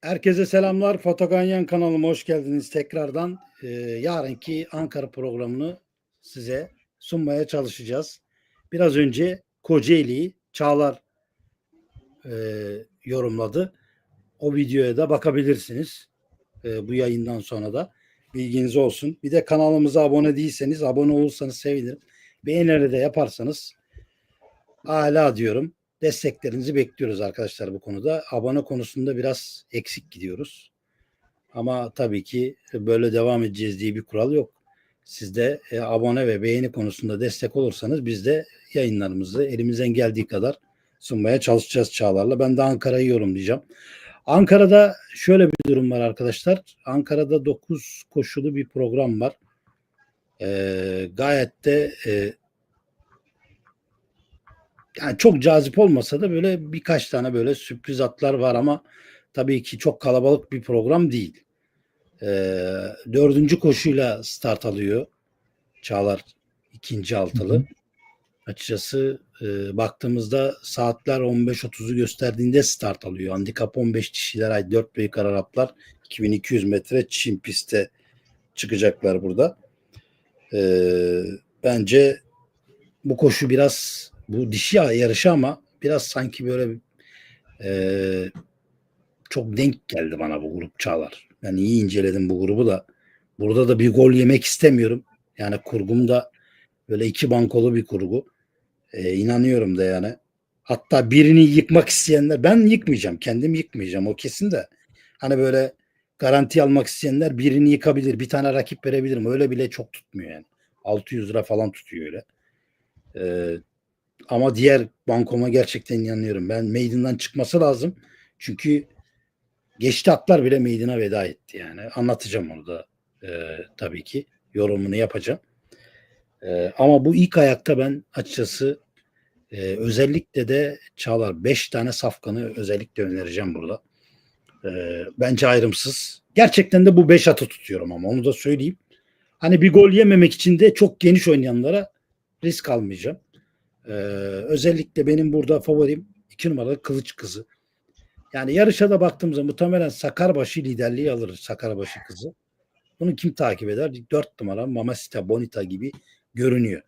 Herkese selamlar. Fotoganyan kanalıma hoş geldiniz tekrardan. Ee, yarınki Ankara programını size sunmaya çalışacağız. Biraz önce Kocaeli'yi Çağlar e, yorumladı. O videoya da bakabilirsiniz. E, bu yayından sonra da bilginiz olsun. Bir de kanalımıza abone değilseniz abone olursanız sevinirim. Beğenleri de yaparsanız hala diyorum. Desteklerinizi bekliyoruz arkadaşlar bu konuda. Abone konusunda biraz eksik gidiyoruz. Ama tabii ki böyle devam edeceğiz diye bir kural yok. Siz de e, abone ve beğeni konusunda destek olursanız biz de yayınlarımızı elimizden geldiği kadar sunmaya çalışacağız Çağlar'la. Ben de Ankara'yı yorumlayacağım. Ankara'da şöyle bir durum var arkadaşlar. Ankara'da 9 koşulu bir program var. Ee, gayet de e, yani çok cazip olmasa da böyle birkaç tane böyle sürpriz atlar var ama tabii ki çok kalabalık bir program değil. Ee, dördüncü koşuyla start alıyor Çağlar ikinci altılı. Hı hı. Açıkçası e, baktığımızda saatler 15.30'u gösterdiğinde start alıyor. Handikap 15 kişiler ay 4 büyük Araplar 2200 metre Çin pistte çıkacaklar burada. E, bence bu koşu biraz bu dişi yarışı ama biraz sanki böyle e, çok denk geldi bana bu grup Çağlar. Ben iyi inceledim bu grubu da. Burada da bir gol yemek istemiyorum. Yani kurgum da böyle iki bankolu bir kurgu. E, inanıyorum da yani. Hatta birini yıkmak isteyenler ben yıkmayacağım. Kendim yıkmayacağım o kesin de. Hani böyle garanti almak isteyenler birini yıkabilir. Bir tane rakip verebilirim. Öyle bile çok tutmuyor yani. 600 lira falan tutuyor öyle. Ee, ama diğer bankoma gerçekten inanıyorum. Ben meydandan çıkması lazım. Çünkü geçti atlar bile meydana veda etti yani. Anlatacağım onu da e, tabii ki. Yorumunu yapacağım. E, ama bu ilk ayakta ben açıkçası e, özellikle de Çağlar 5 tane safkanı özellikle önereceğim burada. E, bence ayrımsız. Gerçekten de bu 5 atı tutuyorum ama onu da söyleyeyim. Hani bir gol yememek için de çok geniş oynayanlara risk almayacağım. Ee, özellikle benim burada favorim iki numaralı Kılıç Kızı. Yani yarışa da baktığımızda muhtemelen Sakarbaşı liderliği alır Sakarbaşı kızı. Bunu kim takip eder? Dört numara Mamasita Bonita gibi görünüyor.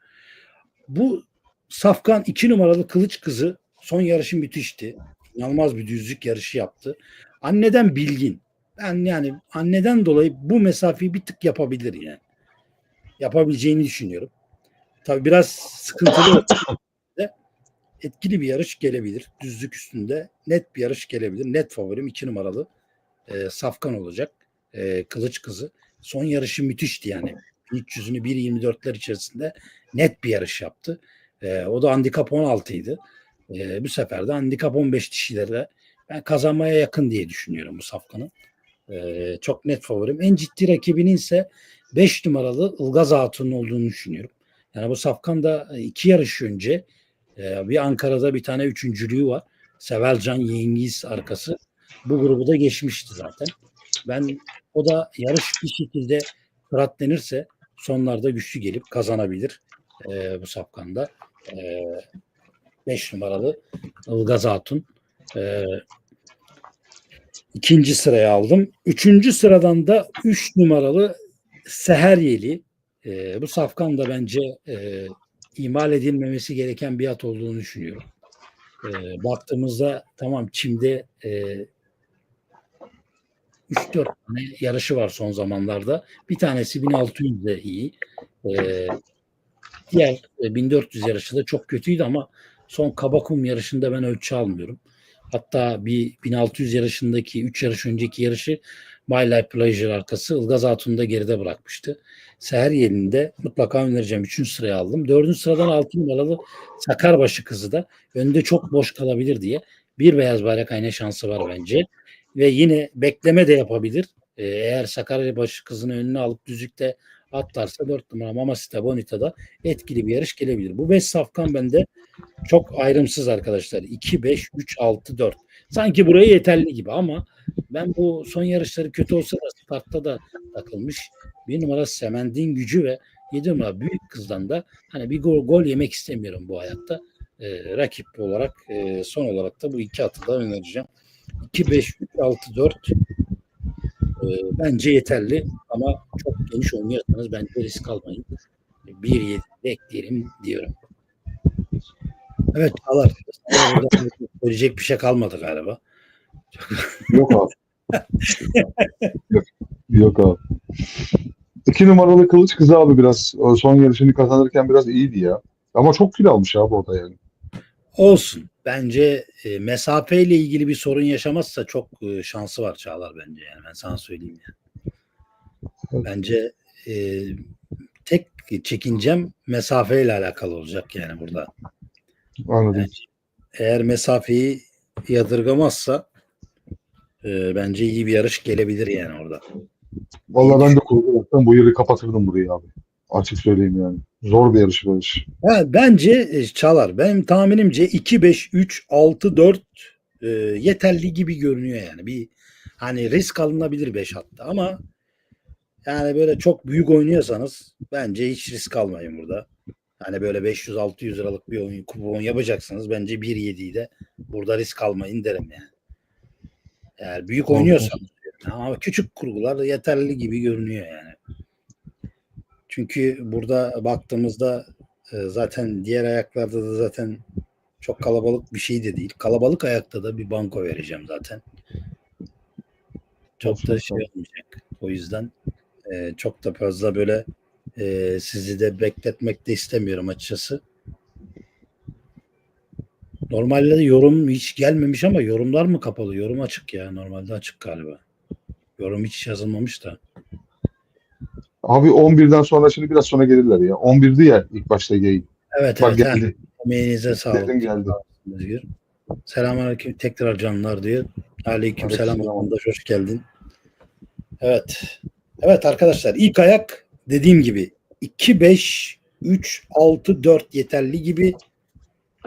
Bu Safkan iki numaralı Kılıç Kızı son yarışı müthişti. İnanılmaz bir düzlük yarışı yaptı. Anneden bilgin. Ben yani anneden dolayı bu mesafeyi bir tık yapabilir yani. Yapabileceğini düşünüyorum. Tabii biraz sıkıntılı etkili bir yarış gelebilir. Düzlük üstünde net bir yarış gelebilir. Net favorim iki numaralı e, Safkan olacak. E, Kılıç Kızı. Son yarışı müthişti yani. 300'ünü 1.24'ler içerisinde net bir yarış yaptı. E, o da handikap 16 idi. E, bu sefer de handikap 15 dişilere ben kazanmaya yakın diye düşünüyorum bu Safkan'ın. E, çok net favorim. En ciddi rakibinin ise 5 numaralı Ilgaz Hatun'un olduğunu düşünüyorum. Yani bu Safkan da iki yarış önce ee, bir Ankara'da bir tane üçüncülüğü var. Sevelcan Yengiz arkası. Bu grubu da geçmişti zaten. Ben o da yarış bir şekilde denirse sonlarda güçlü gelip kazanabilir e, bu sapkanda. 5 e, numaralı Ilgaz Hatun. E, ikinci sıraya aldım. Üçüncü sıradan da üç numaralı Seheryeli. E, bu safkan da bence e, imal edilmemesi gereken bir at olduğunu düşünüyorum. E, baktığımızda tamam Çim'de e, 3-4 tane yarışı var son zamanlarda. Bir tanesi 1600 de iyi. E, diğer 1400 yarışı da çok kötüydü ama son Kabakum yarışında ben ölçü almıyorum. Hatta bir 1600 yarışındaki 3 yarış önceki yarışı My Life Pleasure arkası Ilgaz Hatun'u geride bırakmıştı. Seher yerinde mutlaka önereceğim. Üçüncü sıraya aldım. Dördüncü sıradan altı numaralı Sakarbaşı kızı da önde çok boş kalabilir diye bir beyaz bayrak ayna şansı var bence. Ve yine bekleme de yapabilir. Ee, eğer Sakarbaşı kızını önüne alıp düzlükte atlarsa dört numara Mamasita Bonita'da etkili bir yarış gelebilir. Bu beş safkan bende çok ayrımsız arkadaşlar. 2, 5, 3, 6, 4. Sanki buraya yeterli gibi ama ben bu son yarışları kötü olsa da startta da takılmış. Bir numara Semendin gücü ve yedi numara büyük kızdan da hani bir gol, gol yemek istemiyorum bu hayatta. Ee, rakip olarak e, son olarak da bu iki atı da önereceğim. 2 5 3 6 4 e, bence yeterli ama çok geniş oynuyorsanız bence risk almayın. 1 7 ekleyelim diyorum. Evet burada Söyleyecek bir şey kalmadı galiba. Yok abi. yok, yok abi. İki numaralı kılıç kızı abi biraz o son yarışını kazanırken biraz iyiydi ya. Ama çok kilo almış abi o da yani. Olsun. Bence e, mesafeyle ilgili bir sorun yaşamazsa çok e, şansı var Çağlar bence yani ben sana söyleyeyim yani. Evet. Bence e, tek çekincem mesafeyle alakalı olacak yani burada. Anladım. Bence eğer mesafeyi yadırgamazsa e, bence iyi bir yarış gelebilir yani orada. Vallahi ben de kurgu yapsam bu yeri kapatırdım burayı abi. Açık söyleyeyim yani. Zor bir yarış bu yarış. Ha, bence e, Çalar benim tahminimce 2 5 3 6 4 e, yeterli gibi görünüyor yani. Bir hani risk alınabilir 5 hatta ama yani böyle çok büyük oynuyorsanız bence hiç risk almayın burada. Hani böyle 500 600 liralık bir oyun kupon yapacaksınız bence 1.7'yi de burada risk almayın derim yani. Eğer büyük diyorum. ama küçük kurgular da yeterli gibi görünüyor yani. Çünkü burada baktığımızda e, zaten diğer ayaklarda da zaten çok kalabalık bir şey de değil. Kalabalık ayakta da bir banko vereceğim zaten. Çok da şey olmayacak. O yüzden e, çok da fazla böyle e, sizi de bekletmek de istemiyorum açıkçası. Normalde de yorum hiç gelmemiş ama yorumlar mı kapalı? Yorum açık ya. Normalde açık galiba. Yorum hiç yazılmamış da. Abi 11'den sonra şimdi biraz sonra gelirler ya. 11'di ya ilk başta yayın. Evet Bak evet. geldi. Emeğinize sağlık. Dedim geldi. Selamünaleyküm tekrar canlar diyor. Aleyküm selam. Vatandaş, Hoş geldin. Evet. Evet arkadaşlar ilk ayak dediğim gibi 2 5 3 6 4 yeterli gibi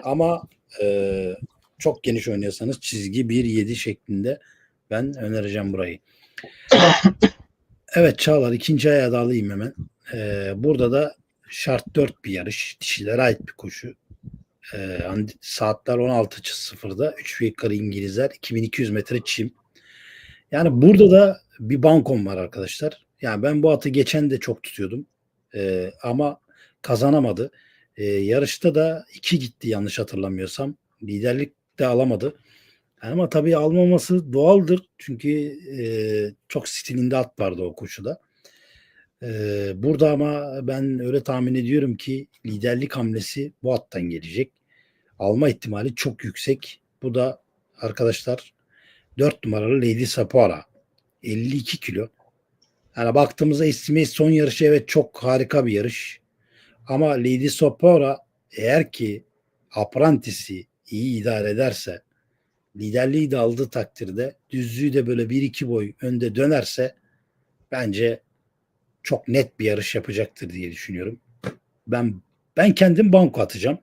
ama e, çok geniş oynuyorsanız çizgi 1 7 şeklinde ben önereceğim burayı. Evet Çağlar ikinci ayağı da alayım hemen. E, burada da şart 4 bir yarış. Dişilere ait bir koşu. Hani saatler 16.00'da 3 yukarı İngilizler 2200 metre çim. Yani burada da bir bankom var arkadaşlar. Yani ben bu atı geçen de çok tutuyordum. Ee, ama kazanamadı. Ee, yarışta da 2 gitti yanlış hatırlamıyorsam. Liderlik de alamadı. Ama tabii almaması doğaldır. Çünkü e, çok stilinde at vardı o koşuda. Ee, burada ama ben öyle tahmin ediyorum ki liderlik hamlesi bu attan gelecek. Alma ihtimali çok yüksek. Bu da arkadaşlar 4 numaralı Lady Sapora. 52 kilo. Yani baktığımızda Estimate son yarışı evet çok harika bir yarış. Ama Lady Sapora eğer ki Apprentice'i iyi idare ederse liderliği de aldığı takdirde düzlüğü de böyle 1-2 boy önde dönerse bence çok net bir yarış yapacaktır diye düşünüyorum. Ben ben kendim banko atacağım.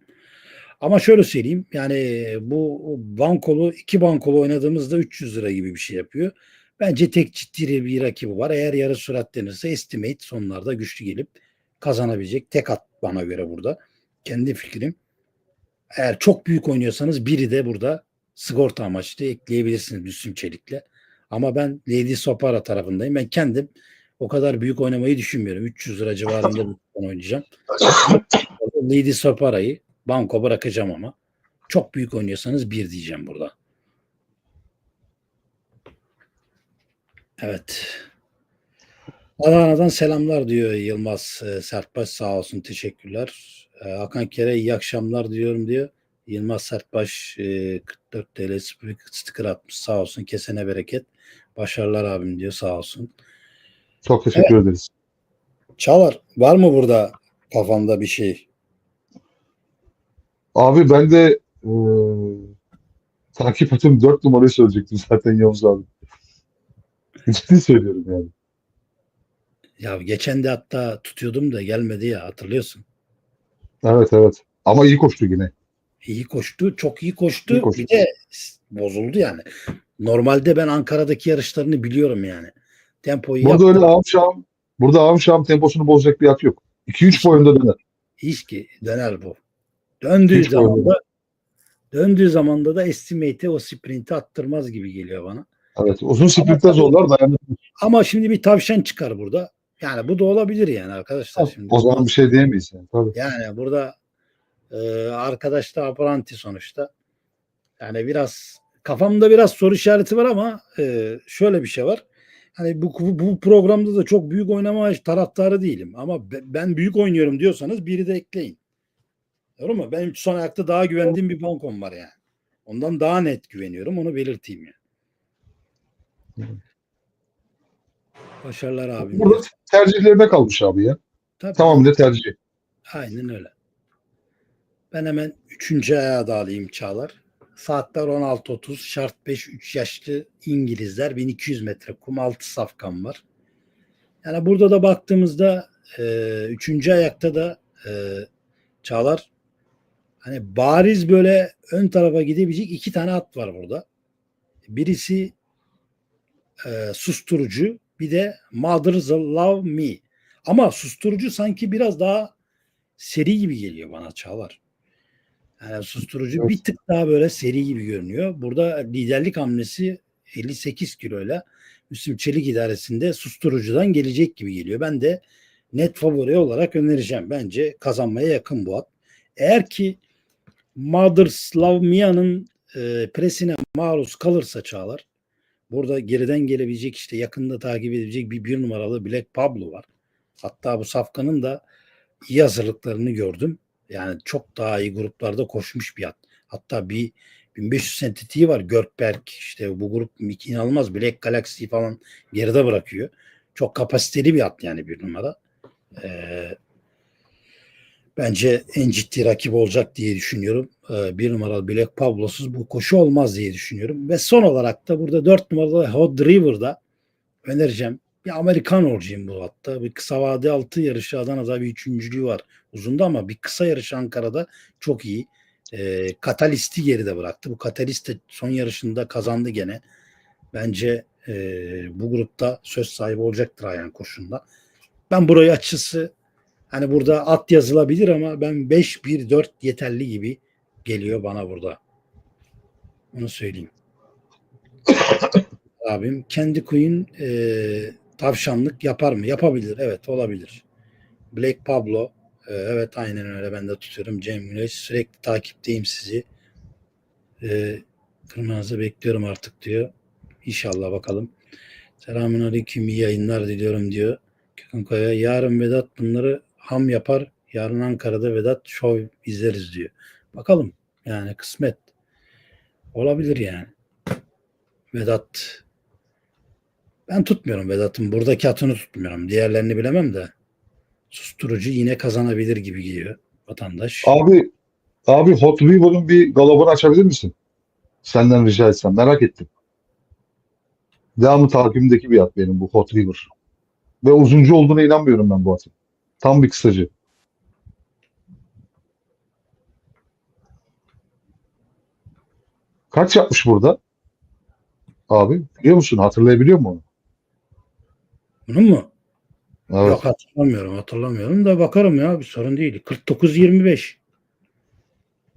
Ama şöyle söyleyeyim yani bu bankolu iki bankolu oynadığımızda 300 lira gibi bir şey yapıyor. Bence tek ciddi bir rakibi var. Eğer yarı sürat denirse estimate sonlarda güçlü gelip kazanabilecek tek at bana göre burada. Kendi fikrim. Eğer çok büyük oynuyorsanız biri de burada sigorta amaçlı ekleyebilirsiniz Müslüm Çelik'le. Ama ben Lady Sopara tarafındayım. Ben kendim o kadar büyük oynamayı düşünmüyorum. 300 lira civarında bir oynayacağım. Lady Sopara'yı banko bırakacağım ama. Çok büyük oynuyorsanız bir diyeceğim burada. Evet. Adana'dan selamlar diyor Yılmaz e, Sertbaş sağ olsun teşekkürler. E, Hakan Kere iyi akşamlar diyorum diyor. Yılmaz Sertbaş e, 44 TL sticker atmış sağ olsun kesene bereket. Başarılar abim diyor sağ olsun. Çok teşekkür ederiz. Çağlar var mı burada kafanda bir şey? Abi ben de e, takip ettim 4 numarayı söyleyecektim zaten Yavuz abi. Ciddi söylüyorum yani. Ya geçen de hatta tutuyordum da gelmedi ya hatırlıyorsun. Evet evet. Ama iyi koştu yine. İyi koştu, çok iyi koştu. İyi koştu. Bir de bozuldu yani. Normalde ben Ankara'daki yarışlarını biliyorum yani. Tempoyu Burada yaptı. öyle şahım, burada şahım temposunu bozacak bir at yok. 2-3 boyunda döner. Hiç ki döner bu. Döndüğü Hiç zaman da Döndüğü zamanda da estimate'e o sprinti attırmaz gibi geliyor bana. Evet. Uzun sprintte zorlar dayanır. Ama şimdi bir tavşan çıkar burada. Yani bu da olabilir yani arkadaşlar. Şimdi. O zaman bir şey diyemeyiz yani. Tabii. Yani burada e, arkadaş da apranti sonuçta. Yani biraz kafamda biraz soru işareti var ama e, şöyle bir şey var. Hani bu, bu, bu programda da çok büyük oynama taraftarı değilim. Ama be- ben büyük oynuyorum diyorsanız biri de ekleyin. Doğru mu? Benim son ayakta daha güvendiğim bir bankom var yani. Ondan daha net güveniyorum. Onu belirteyim yani. Başarılar abi. Burada tercihlerine kalmış abi ya. Tabii. Tamamıyla tercih. Aynen öyle. Ben hemen üçüncü ayağa da alayım Çağlar. Saatler 16.30. Şart 5 3 yaşlı İngilizler. 1200 metre kum 6 safkan var. Yani burada da baktığımızda e, üçüncü ayakta da e, Çağlar hani bariz böyle ön tarafa gidebilecek iki tane at var burada. Birisi e, susturucu bir de Mother's Love Me. Ama susturucu sanki biraz daha seri gibi geliyor bana Çağlar. Yani susturucu Evet. bir tık daha böyle seri gibi görünüyor. Burada liderlik hamlesi 58 kiloyla Müslüm Çelik idaresinde susturucudan gelecek gibi geliyor. Ben de net favori olarak önereceğim. Bence kazanmaya yakın bu at. Eğer ki Mother's Love Mia'nın e, presine maruz kalırsa Çağlar burada geriden gelebilecek işte yakında takip edilecek bir bir numaralı Black Pablo var. Hatta bu safkanın da iyi hazırlıklarını gördüm. Yani çok daha iyi gruplarda koşmuş bir at. Hatta bir 1500 sentitiği var. Görkberg işte bu grup inanılmaz. Black Galaxy falan geride bırakıyor. Çok kapasiteli bir at yani bir numara. Ee, bence en ciddi rakip olacak diye düşünüyorum. Ee, bir numaralı Black Pablo'suz bu koşu olmaz diye düşünüyorum. Ve son olarak da burada dört numaralı Hot River'da önereceğim. Bir Amerikan orcuyum bu hatta. Bir kısa vade altı yarışı Adana'da bir üçüncülüğü var. Uzunda ama bir kısa yarış Ankara'da çok iyi. E, Katalist'i geride bıraktı. Bu Katalist de son yarışında kazandı gene. Bence e, bu grupta söz sahibi olacaktır Ayhan koşunda. Ben burayı açısı hani burada at yazılabilir ama ben 5-1-4 yeterli gibi geliyor bana burada. Onu söyleyeyim. Abim kendi Queen e, tavşanlık yapar mı? Yapabilir. Evet olabilir. Black Pablo e, evet aynen öyle ben de tutuyorum. Cem Güneş sürekli takipteyim sizi. E, kırmızı bekliyorum artık diyor. İnşallah bakalım. Selamun aleyküm iyi yayınlar diliyorum diyor. Gökhan Kaya yarın Vedat bunları ham yapar. Yarın Ankara'da Vedat show izleriz diyor. Bakalım yani kısmet. Olabilir yani. Vedat ben tutmuyorum Vedat'ın. Buradaki atını tutmuyorum. Diğerlerini bilemem de. Susturucu yine kazanabilir gibi geliyor vatandaş. Abi abi Hot Wheeler'ın bir galabını açabilir misin? Senden rica etsem. Merak ettim. Devamlı takibimdeki bir at benim bu Hot Wheeler. Ve uzuncu olduğuna inanmıyorum ben bu atın. Tam bir kısacı. Kaç yapmış burada? Abi biliyor musun? Hatırlayabiliyor musun onu? Bunun mu? Evet. Yok hatırlamıyorum hatırlamıyorum da bakarım ya bir sorun değil. 49-25.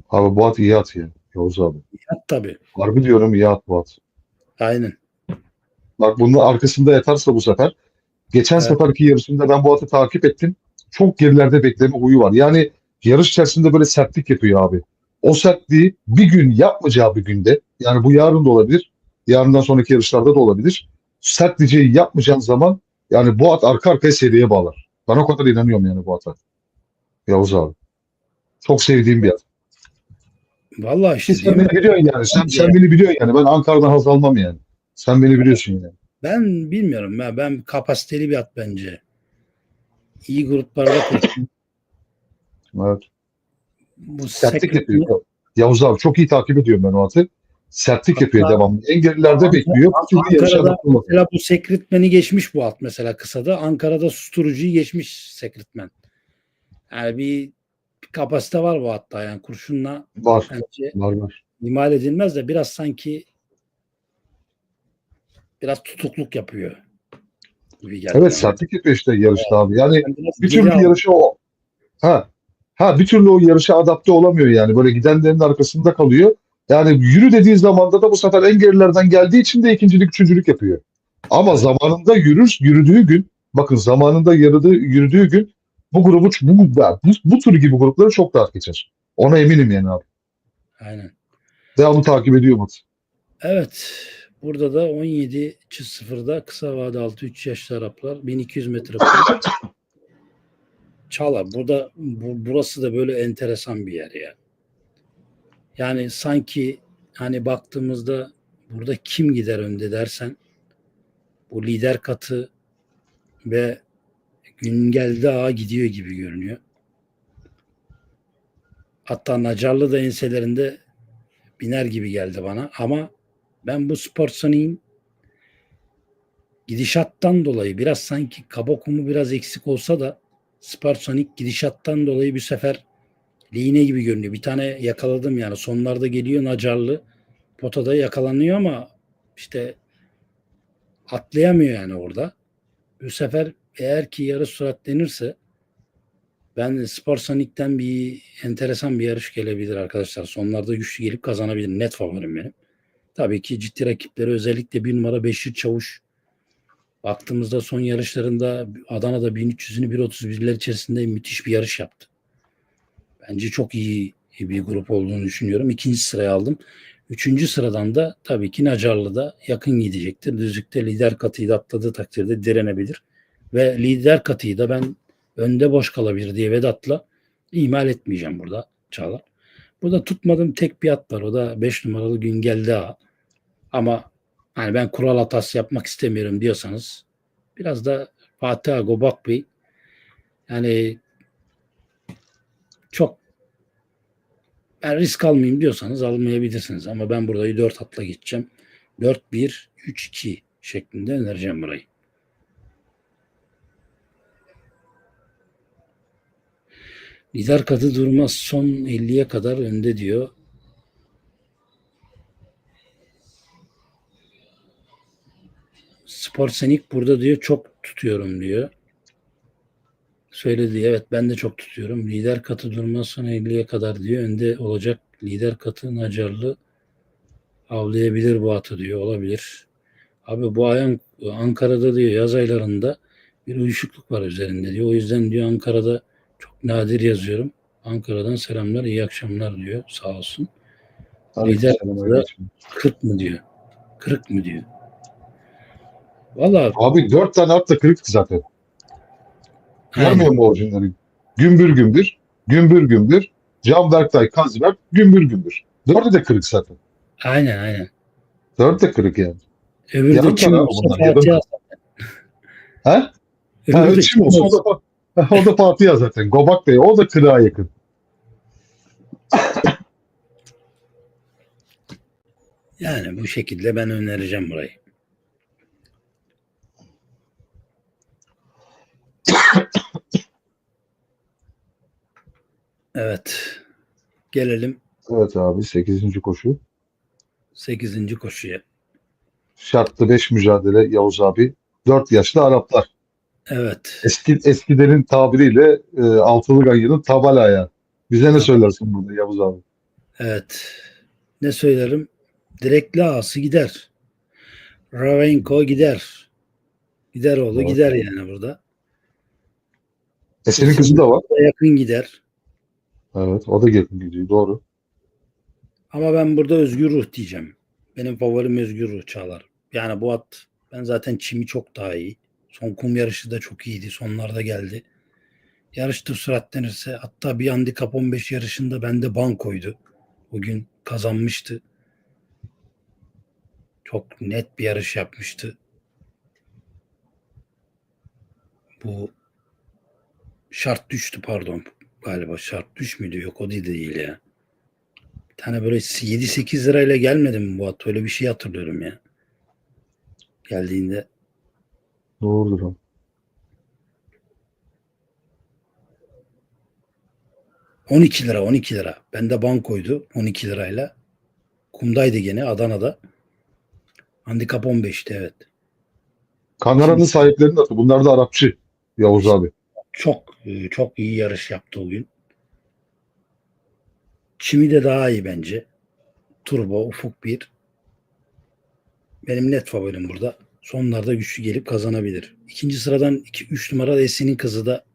Abi bu at iyi at ya. Yavuz abi. Yat tabii. Harbi diyorum iyi at bu at. Aynen. Bak bunun arkasında yatarsa bu sefer. Geçen Evet. seferki yarışında ben bu atı takip ettim. Çok gerilerde bekleme huyu var. Yani yarış içerisinde böyle sertlik yapıyor abi. O sertliği bir gün yapmayacağı bir günde yani bu yarın da olabilir. Yarından sonraki yarışlarda da olabilir. Sertliceyi yapmayacağın zaman yani bu at arka arkaya seriye bağlar. Ben o kadar inanıyorum yani bu ata. Yavuz abi. Çok sevdiğim bir at. Vallahi işte sen beni biliyorsun yani. Sen, sen beni biliyorsun yani. Ben Ankara'dan haz almam yani. Sen beni biliyorsun yani. ben bilmiyorum ya ben kapasiteli bir at bence. İyi gruplarda koşuyor. Evet. Bu Sertlik yapıyor. Yavuz abi çok iyi takip ediyorum ben o atı. Sertlik Hatta- yapıyor devamlı. En gerilerde Ankara- bekliyor. Ankara'da mesela bu sekretmeni geçmiş bu at mesela kısada. Ankara'da susturucuyu geçmiş sekretmen. Yani bir, bir kapasite var bu hatta yani kurşunla Var. bence Var var. imal edilmez de biraz sanki biraz tutukluk yapıyor gibi geldi. Evet sertlik yapıyor işte yarışta abi. Yani bir türlü yarışa o ha ha bir türlü o yarışa adapte olamıyor yani. Böyle gidenlerin arkasında kalıyor. Yani yürü dediği zamanda da bu sefer en gerilerden geldiği için de ikincilik, üçüncülük yapıyor. Ama zamanında yürür, yürüdüğü gün, bakın zamanında yürüdüğü, yürüdüğü gün bu grubu, bu, bu, bu tür gibi grupları çok rahat geçer. Ona eminim yani abi. Aynen. Devamlı takip ediyor Umut. Evet. Burada da 17 çiz sıfırda kısa vade altı 3 yaşlı Araplar 1200 metre. Çağlar burada bu, burası da böyle enteresan bir yer ya. Yani sanki hani baktığımızda burada kim gider önde dersen bu lider katı ve Güngelde Ağa gidiyor gibi görünüyor. Hatta Nacarlı da enselerinde biner gibi geldi bana ama ben bu Sportson'in gidişattan dolayı biraz sanki kaba kumu biraz eksik olsa da Sportsonic gidişattan dolayı bir sefer lehine gibi görünüyor. Bir tane yakaladım yani sonlarda geliyor Nacarlı potada yakalanıyor ama işte atlayamıyor yani orada. Bu sefer eğer ki yarış süratlenirse ben Sportsonic'ten bir enteresan bir yarış gelebilir arkadaşlar. Sonlarda güçlü gelip kazanabilir. Net favorim benim. Tabii ki ciddi rakipleri özellikle bir numara Beşir Çavuş. Baktığımızda son yarışlarında Adana'da 1300'ünü 1.31'ler içerisinde müthiş bir yarış yaptı. Bence çok iyi bir grup olduğunu düşünüyorum. İkinci sıraya aldım. Üçüncü sıradan da tabii ki Nacarlı'da yakın gidecektir. Düzlükte lider katıyı da atladığı takdirde direnebilir. Ve lider katıyı da ben önde boş kalabilir diye Vedat'la ihmal etmeyeceğim burada Çağlar. Burada tutmadığım tek bir at var. O da 5 numaralı Güngelde Ağa. Ama hani ben kural hatası yapmak istemiyorum diyorsanız biraz da Fatih Gobak Bey yani çok ben risk almayayım diyorsanız almayabilirsiniz. Ama ben burayı 4 atla geçeceğim. 4-1-3-2 şeklinde önereceğim burayı. Lider katı durmaz son 50'ye kadar önde diyor. Sportsenik burada diyor çok tutuyorum diyor. Söyledi evet ben de çok tutuyorum. Lider katı durmaz son 50'ye kadar diyor. Önde olacak lider katı Nacarlı avlayabilir bu atı diyor. Olabilir. Abi bu ayın Ankara'da diyor yaz aylarında bir uyuşukluk var üzerinde diyor. O yüzden diyor Ankara'da nadir yazıyorum. Ankara'dan selamlar, iyi akşamlar diyor. Sağ olsun. Lider 40 mı diyor. 40 mı diyor. Valla Abi dört tane at da kırıktı zaten. Görmüyor mu orijinali? Gümbür gümbür, gümbür gümbür, Can Berktay, Kazberk, gümbür gümbür. Dördü de kırık zaten. aynen aynen. Dört de kırık yani. Öbürü Yarım de kim tane olsa bunlar, Fatih yarım. Hasan. He? Öbürü Ha, de evet, kim olsa olsa o da, o da Fatih zaten. Gobak Bey o da kırığa yakın. Yani bu şekilde ben önereceğim burayı. Evet. Gelelim Evet abi 8. koşu. 8. koşuya. Şartlı 5 mücadele Yavuz abi. 4 yaşlı Araplar. Evet. Eski eskilerin tabiriyle e, altılı ganyının tabal ayağı. Bize ne söylersin burada Yavuz abi? Evet. Ne söylerim? Direkli ağası gider. Ravenko gider. Gider oğlu Evet. gider yani burada. E senin kızı da var. Yakın gider. Evet o da yakın gidiyor doğru. Ama ben burada Özgür Ruh diyeceğim. Benim favorim Özgür Ruh Çağlar. Yani bu at ben zaten çimi çok daha iyi. Son kum yarışı da çok iyiydi. Sonlarda geldi. Yarışta süratlenirse hatta bir handikap 15 yarışında bende bankoydu. O gün kazanmıştı. Çok net bir yarış yapmıştı. Bu şart düştü pardon. Galiba şart düş müydü? Yok o değil, değil ya. Bir tane böyle 7-8 lirayla gelmedi mi bu at? Öyle bir şey hatırlıyorum ya. Geldiğinde. Doğrudur o. On 12 lira 12 lira. Bende bankoydu 12 lirayla. Kumdaydı gene Adana'da. Handikap 15'ti evet. Kangaranın sahiplerinin adı. Bunlar da Arapçı Yavuz abi. Çok e, çok iyi yarış yaptı o gün. Çimi de daha iyi bence. Turbo, Ufuk 1. Benim net favorim burada. Sonlarda güçlü gelip kazanabilir. İkinci sıradan 3 numara Esin'in kızı da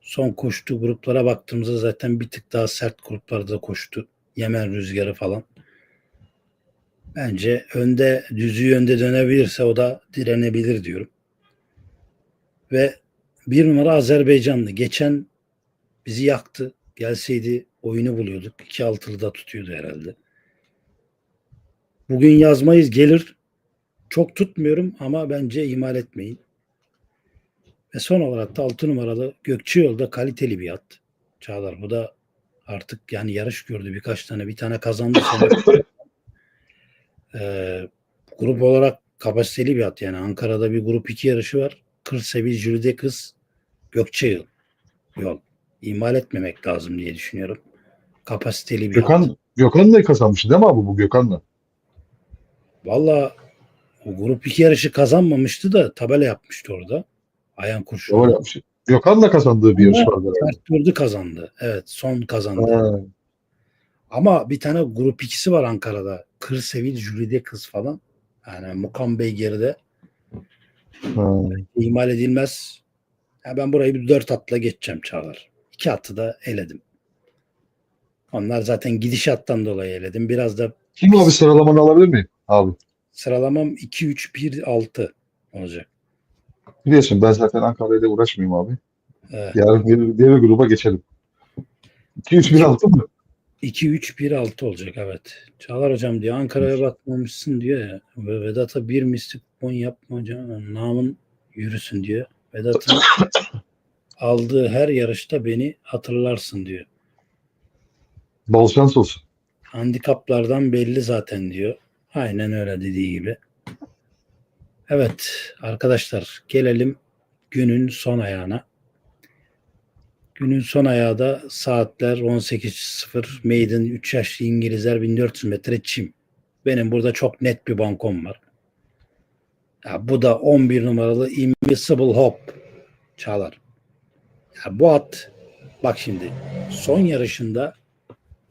son koştuğu gruplara baktığımızda zaten bir tık daha sert gruplarda koştu. Yemen rüzgarı falan. Bence önde düzüğü önde dönebilirse o da direnebilir diyorum. Ve bir numara Azerbaycanlı. Geçen bizi yaktı. Gelseydi oyunu buluyorduk. 2 altılı da tutuyordu herhalde. Bugün yazmayız gelir. Çok tutmuyorum ama bence ihmal etmeyin. Ve son olarak da 6 numaralı Gökçeyol'da kaliteli bir at. Çağlar bu da artık yani yarış gördü birkaç tane. Bir tane kazandı. Ee, grup olarak kapasiteli bir at yani. Ankara'da bir grup 2 yarışı var. Kırsevi, Jülide Kız, Gökçeyıl yol. İhmal etmemek lazım diye düşünüyorum. Kapasiteli bir at. Gökhan, Gökhan'la kazanmıştı değil mi abi bu Gökhan'la? Valla o grup 2 yarışı kazanmamıştı da tabela yapmıştı orada. Ayhan Kurşun. Doğru yapmış. Gökhan'la kazandığı bir yarış vardı. Sert kazandı. Evet son kazandı. Ha, Ama bir tane grup ikisi var Ankara'da. Kırsevil, Jülide Kız falan. Yani Mukan Bey geride. ha. ihmal edilmez. Ya ben burayı bir dört atla geçeceğim Çağlar. İki atı da eledim. Onlar zaten gidişattan dolayı eledim. Biraz da Kim abi sıralamanı alabilir miyim? Abi. Sıralamam 2-3-1-6 olacak. Biliyorsun ben zaten Ankara'yla uğraşmayayım abi. Evet. Yarın diğer, diğer gruba geçelim. 2-3-1-6 mı? 2-3-1-6 olacak evet. Çağlar hocam diyor Ankara'ya bakmamışsın diyor ya. Ve Vedat'a bir mistik kupon yapma hocam. Namın yürüsün diyor. Vedat'ın aldığı her yarışta beni hatırlarsın diyor. Bol şans olsun. Handikaplardan belli zaten diyor. Aynen öyle dediği gibi. Evet arkadaşlar gelelim günün son ayağına. Günün son ayağı da saatler 18.00 Maiden 3 yaşlı İngilizler 1400 metre çim. Benim burada çok net bir bankom var. Ya bu da 11 numaralı Invisible Hope. Çağlar. Ya bu at bak şimdi son yarışında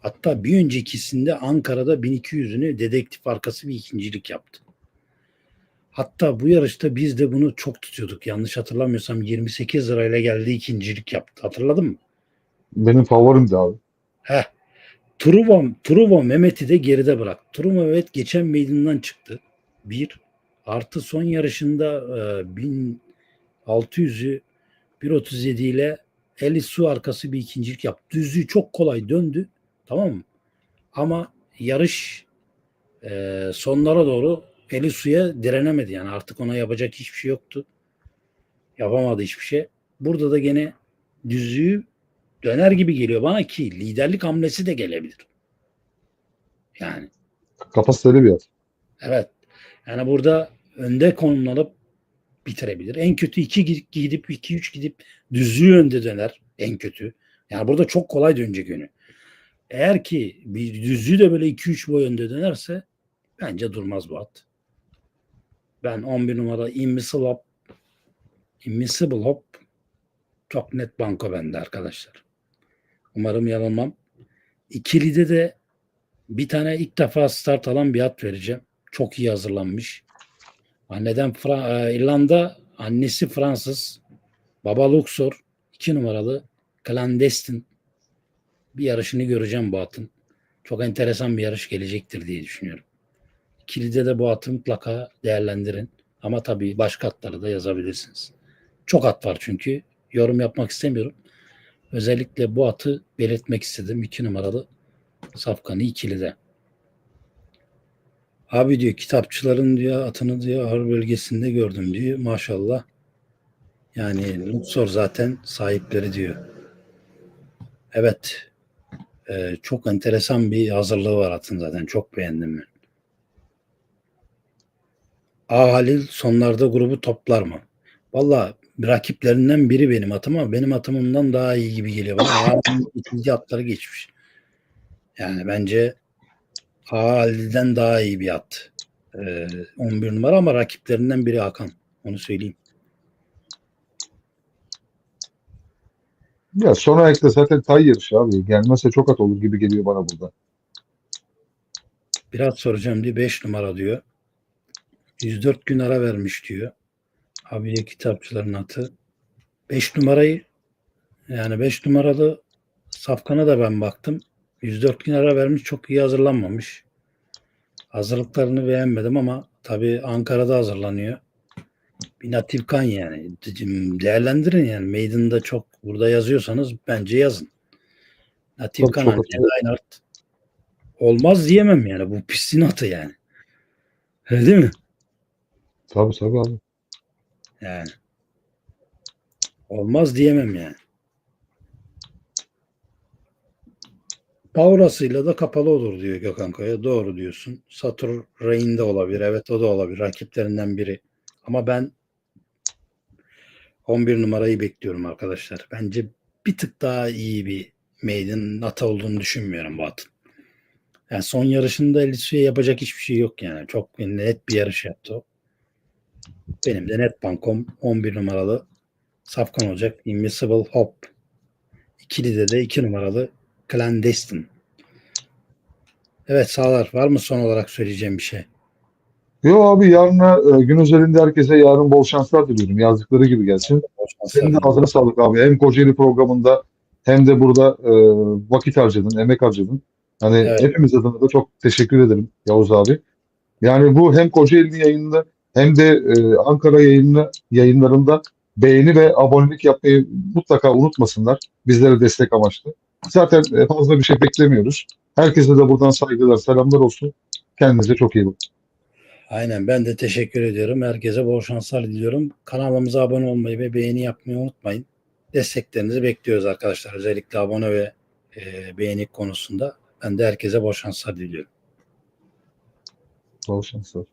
Hatta bir öncekisinde Ankara'da 1200'ünü dedektif arkası bir ikincilik yaptı. Hatta bu yarışta biz de bunu çok tutuyorduk. Yanlış hatırlamıyorsam 28 lirayla geldi ikincilik yaptı. Hatırladın mı? Benim favorimdi abi. Heh. Truva, Truva Mehmet'i de geride bırak. Truva Mehmet geçen meydandan çıktı. Bir. Artı son yarışında e, 1600'ü 1.37 ile eli su arkası bir ikincilik yaptı. Düzlüğü çok kolay döndü. Tamam mı? Ama yarış e, sonlara doğru eli suya direnemedi. Yani artık ona yapacak hiçbir şey yoktu. Yapamadı hiçbir şey. Burada da gene düzlüğü döner gibi geliyor bana ki liderlik hamlesi de gelebilir. Yani Kapasiteli bir at. evet. Yani burada önde konumlanıp bitirebilir. En kötü 2 gidip 2 3 gidip düzlüğü önde döner en kötü. Yani burada çok kolay dönecek önü. Eğer ki bir düzlüğü de böyle 2-3 boy önde dönerse bence durmaz bu at. Ben 11 numara Invisible Hop Invisible Hop çok net banko bende arkadaşlar. Umarım yanılmam. İkilide de bir tane ilk defa start alan bir at vereceğim. Çok iyi hazırlanmış. Anneden Fra- e, İrlanda, annesi Fransız. Baba Luxor, 2 numaralı Clandestine bir yarışını göreceğim bu atın. Çok enteresan bir yarış gelecektir diye düşünüyorum. Kilide de bu atı mutlaka değerlendirin. Ama tabii başka atları da yazabilirsiniz. Çok at var çünkü. Yorum yapmak istemiyorum. Özellikle bu atı belirtmek istedim. 2 numaralı Safkan'ı ikilide. Abi diyor kitapçıların diyor atını diyor ağır bölgesinde gördüm diyor. Maşallah. Yani Luxor zaten sahipleri diyor. Evet. Ee, çok enteresan bir hazırlığı var atın zaten. Çok beğendim ben. A Halil sonlarda grubu toplar mı? Valla rakiplerinden biri benim atım ama benim atım ondan daha iyi gibi geliyor bana. Halil'in ikinci atları geçmiş. Yani bence A Halil'den daha iyi bir at. Ee, 11 numara ama rakiplerinden biri Hakan. Onu söyleyeyim. Ya son ayakta zaten tay yarışı abi. Gelmezse çok at olur gibi geliyor bana burada. Biraz soracağım diye 5 numara diyor. 104 gün ara vermiş diyor. Abiye kitapçıların atı. 5 numarayı yani 5 numaralı Safkan'a da ben baktım. 104 gün ara vermiş. Çok iyi hazırlanmamış. Hazırlıklarını beğenmedim ama tabii Ankara'da hazırlanıyor. Bir natif kan yani. Değerlendirin yani. Maiden'da çok burada yazıyorsanız bence yazın. Natif kan Angel Reinhardt. Olmaz diyemem yani. Bu pistin atı yani. Öyle değil mi? Tabii tabii abi. Yani. Olmaz diyemem yani. Paurasıyla da kapalı olur diyor Gökhan Kaya. Doğru diyorsun. Satur Reign de olabilir. Evet o da olabilir. Rakiplerinden biri. Ama ben 11 numarayı bekliyorum arkadaşlar. Bence bir tık daha iyi bir maiden ata olduğunu düşünmüyorum bu atın. Yani son yarışında Elisu'ya yapacak hiçbir şey yok yani. Çok net bir yarış yaptı o. Benim de net bankom 11 numaralı Safkan olacak. Invisible Hope. İkili de 2 numaralı Clandestine. Evet sağlar. Var mı son olarak söyleyeceğim bir şey? Yo abi yarına e, gün özelinde herkese yarın bol şanslar diliyorum. Yazdıkları gibi gelsin. Senin de ağzına sağlık abi. Hem Kocaeli programında hem de burada e, vakit harcadın, emek harcadın. Hani Evet. hepimiz adına da çok teşekkür ederim Yavuz abi. Yani bu hem Kocaeli yayınında hem de e, Ankara yayını, yayınlarında beğeni ve abonelik yapmayı mutlaka unutmasınlar. Bizlere destek amaçlı. Zaten e, fazla bir şey beklemiyoruz. Herkese de buradan saygılar, selamlar olsun. Kendinize çok iyi bakın. Aynen ben de teşekkür ediyorum. Herkese bol şanslar diliyorum. Kanalımıza abone olmayı ve beğeni yapmayı unutmayın. Desteklerinizi bekliyoruz arkadaşlar. Özellikle abone ve e, beğeni konusunda. Ben de herkese bol şanslar diliyorum. Bol şanslar.